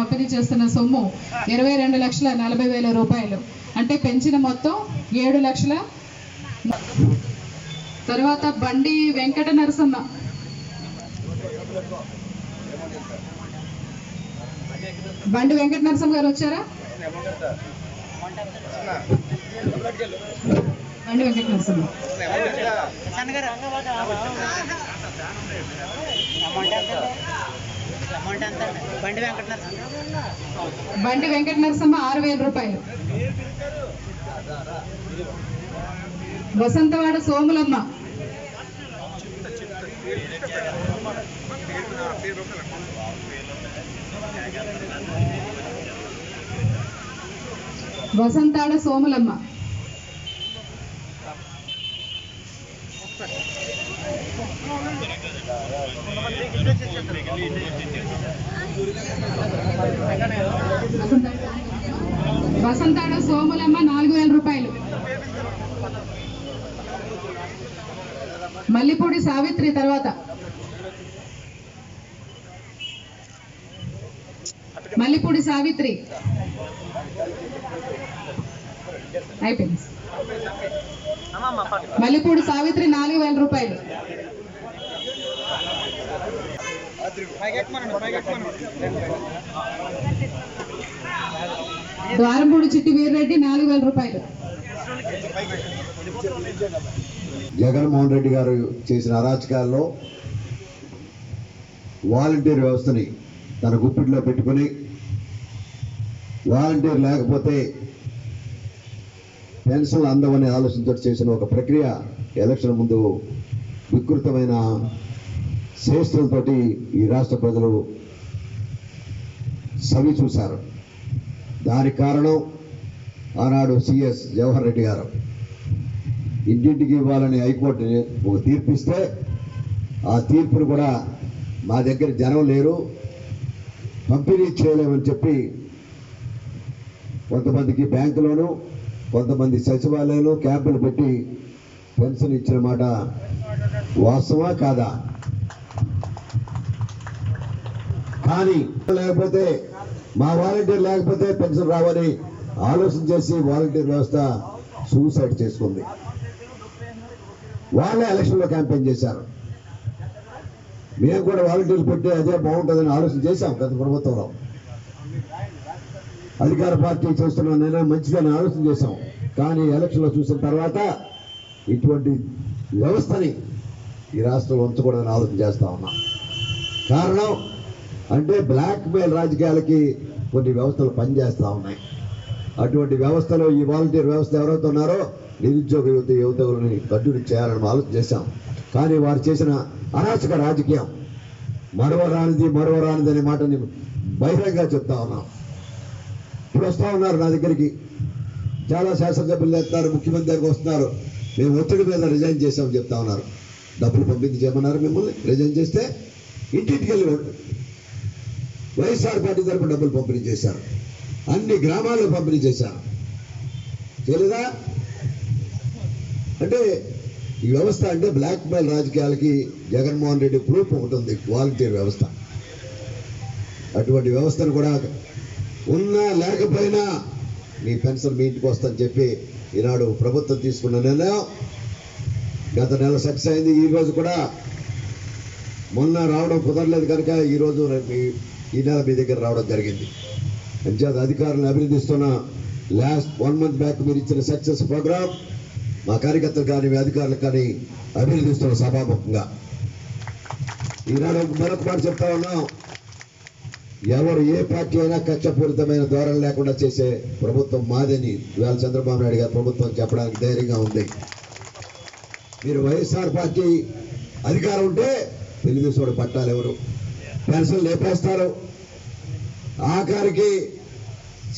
పంపిణీ చేస్తున్న సొమ్ము ఇరవై రెండు లక్షల నలభై వేల రూపాయలు. అంటే పెంచిన మొత్తం ఏడు లక్షల తర్వాత బండి వెంకట నరసమ్మ. బండి వెంకట నరసమ్మ గారు వచ్చారా? బండి వెంకట నరసమ్మ. బండి బండి వెంకట నరసమ్మ ఆరు వేల రూపాయలు. వసంతవాడ సోములమ్మ. వసంతాడ సోములమ్మ. వసంతాడ సోములమ్మ నాలుగు వేల రూపాయలు. మల్లిపూడి సావిత్రి తర్వాత. మల్లిపూడి సావిత్రి. అయిపోయింది. మల్లిపూడి సావిత్రి నాలుగు వేల రూపాయలు. ద్వారంపూడి చిట్టి వీర్రెడ్డి నాలుగు వేల రూపాయలు. జగన్మోహన్ రెడ్డి గారు చేసిన అరాచకాల్లో వాలంటీర్ వ్యవస్థని తన గుప్పిట్లో పెట్టుకుని వాలంటీర్ లేకపోతే పెన్షన్లు అందమనే ఆలోచనతో చేసిన ఒక ప్రక్రియ ఎలక్షన్ ముందు వికృతమైన శ్రేష్ఠులతోటి ఈ రాష్ట్ర ప్రజలు సవి చూశారు. దానికి కారణం ఆనాడు సిఎస్ జవహర్ రెడ్డి గారు. ఇంటింటికి ఇవ్వాలని హైకోర్టు ఒక తీర్పు ఇస్తే ఆ తీర్పును కూడా మా దగ్గర జనం లేరు. పంపిణీ చేయలేమని చెప్పి కొంతమందికి బ్యాంకులోనూ కొంతమంది సచివాలయంలో క్యాంపులు పెట్టి పెన్షన్ ఇచ్చిన మాట వాస్తవా కాదా? కానీ లేకపోతే మా వాలంటీర్ లేకపోతే పెన్షన్ రావని ఆలోచన చేసి వాలంటీర్ వ్యవస్థ సూసైడ్ చేసుకుంది. వాళ్ళే ఎలక్షన్లో క్యాంపెయిన్ చేశారు. మేము కూడా వాలంటీర్లు పెట్టి అదే బాగుంటుందని ఆలోచన చేశాం గత ప్రభుత్వంలో. అధికార పార్టీ చేస్తున్న నిర్ణయం మంచిదని ఆలోచన చేశాం. కానీ ఎలక్షన్లో చూసిన తర్వాత ఇటువంటి వ్యవస్థని ఈ రాష్ట్రంలో ఉంచకూడదని ఆలోచన చేస్తా ఉన్నాం. కారణం అంటే బ్లాక్ మెయిల్ రాజకీయాలకి కొన్ని వ్యవస్థలు పనిచేస్తూ ఉన్నాయి. అటువంటి వ్యవస్థలో ఈ వాలంటీర్ వ్యవస్థ ఎవరైతే ఉన్నారో నిరుద్యోగ యువత యువతలని కట్టుడి చేయాలని ఆలోచన చేశాం. కానీ వారు చేసిన అరాచక రాజకీయం మరవరానిది మరవరానిది అనే మాటని బహిరంగంగా చెప్తా ఉన్నాం. ఇప్పుడు వస్తూ ఉన్నారు నా దగ్గరికి. చాలా శాసనసభ్యులు వేస్తారు ముఖ్యమంత్రి దగ్గరికి వస్తున్నారు. మేము ఒత్తిడి మీద రిజైన్ చేసామని చెప్తా ఉన్నారు. డబ్బులు పంపించి చేయమన్నారు మిమ్మల్ని రిజైన్ చేస్తే ఇంటింటికి వెళ్ళి వైఎస్ఆర్ పార్టీ తరపున డబ్బులు పంపిణీ చేశారు. అన్ని గ్రామాల్లో పంపిణీ చేశారు. చేయలేదా? అంటే ఈ వ్యవస్థ అంటే బ్లాక్ మెయిల్ రాజకీయాలకి జగన్మోహన్ రెడ్డి ప్రూఫ్ ఒకటి ఉంది వాలంటీర్ వ్యవస్థ. అటువంటి వ్యవస్థను కూడా ఉన్నా లేకపోయినా మీ పెన్షన్ మీ ఇంటికి వస్తుందని చెప్పి ఈనాడు ప్రభుత్వం తీసుకున్న నిర్ణయం గత నెల సక్సెస్ అయింది. ఈరోజు కూడా మొన్న రావడం కుదరలేదు కనుక ఈరోజు ఈ- నెల మీ దగ్గర రావడం జరిగింది. అంచేత అధికారులను అభినందిస్తున్న లాస్ట్ వన్ మంత్ బ్యాక్ మీరు ఇచ్చిన సక్సెస్ ప్రోగ్రామ్ మా కార్యకర్తలు కానీ మీ అధికారులకు కానీ అభినందిస్తున్న సభాముఖంగా. ఈనాడు మరొక మాట చెప్తా ఉన్నాం. ఎవరు ఏ పార్టీ అయినా కక్షపూరితమైన ధోరణ లేకుండా చేసే ప్రభుత్వం మాదని ఇవాళ చంద్రబాబు నాయుడు గారు ప్రభుత్వం చెప్పడానికి ధైర్యంగా ఉంది. మీరు వైఎస్ఆర్ పార్టీ అధికారం ఉంటే తెలుగుదేశం పట్టాలు ఎవరు? పెన్షన్ లేపేస్తారు. ఆఖరికి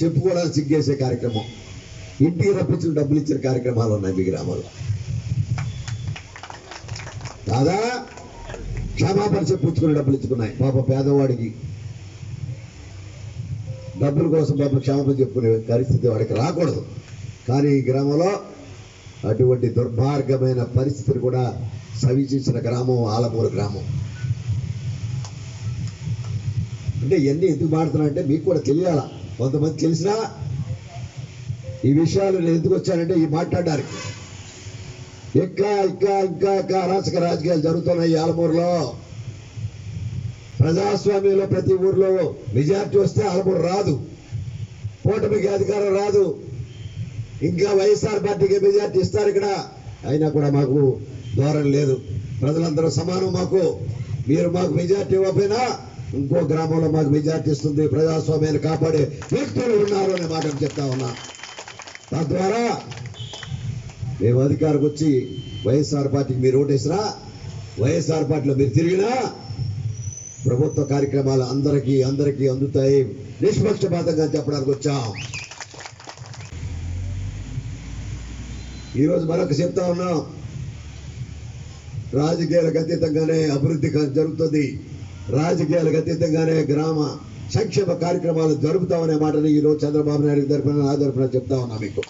చెప్పుకోవడానికి సిగ్గేసే కార్యక్రమం. ఇంటికి రప్పించిన డబ్బులు ఇచ్చిన కార్యక్రమాలు ఉన్నాయి మీ గ్రామాల్లో. కాదా క్షమాపణ చెప్పించుకుని డబ్బులు ఇచ్చుకున్నాయి. పాప పేదవాడికి డబ్బుల కోసం డబ్బులు క్షమాపణ చెప్పుకునే పరిస్థితి వాడికి రాకూడదు. కానీ ఈ గ్రామంలో అటువంటి దుర్మార్గమైన పరిస్థితిని కూడా సవిచించిన గ్రామం ఆలమూరు గ్రామం. అంటే ఇవన్నీ ఎందుకు మాడుతున్నా అంటే మీకు కూడా తెలియాలా? కొంతమంది తెలిసినా ఈ విషయాలు నేను ఎందుకు వచ్చానంటే ఈ మాట్లాడడానికి. ఇంకా ఇంకా ఇంకా ఇంకా అరాచక రాజకీయాలు జరుగుతున్నాయి ఆలమూరులో. ప్రజాస్వామ్యంలో ప్రతి ఊర్లో మెజార్టీ వస్తే ఆలమూరు రాదు. కూటమికి అధికారం రాదు. ఇంకా వైఎస్ఆర్ పార్టీకి మెజార్టీ ఇస్తారు ఇక్కడ. అయినా కూడా మాకు దూరం లేదు. ప్రజలందరూ సమానం మాకు. మీరు మాకు మెజార్టీ ఇవ్వకపోయినా ఇంకో గ్రామంలో మాకు మెజార్టీ ఇస్తుంది. ప్రజాస్వామ్యాన్ని కాపాడే వ్యక్తులు ఉన్నారు అనే మాట చెప్తా ఉన్నా. తద్వారా మేము అధికారికి వచ్చి వైఎస్ఆర్ పార్టీకి మీరు ఓటేసినా వైఎస్ఆర్ పార్టీలో మీరు తిరిగినా ప్రభుత్వ కార్యక్రమాలు అందరికీ అందరికీ అందుతాయి. నిష్పక్షపాతంగా చెప్పడానికి వచ్చాం. ఈరోజు మరొక చెప్తా ఉన్నాం. రాజకీయాలకు అతీతంగానే అభివృద్ధి జరుగుతుంది. రాజకీయాలకు అతీతంగానే గ్రామ సంక్షేమ కార్యక్రమాలు జరుపుతామనే మాటని ఈరోజు చంద్రబాబు నాయుడు తరఫున నా తరఫున చెప్తా ఉన్నా మీకు.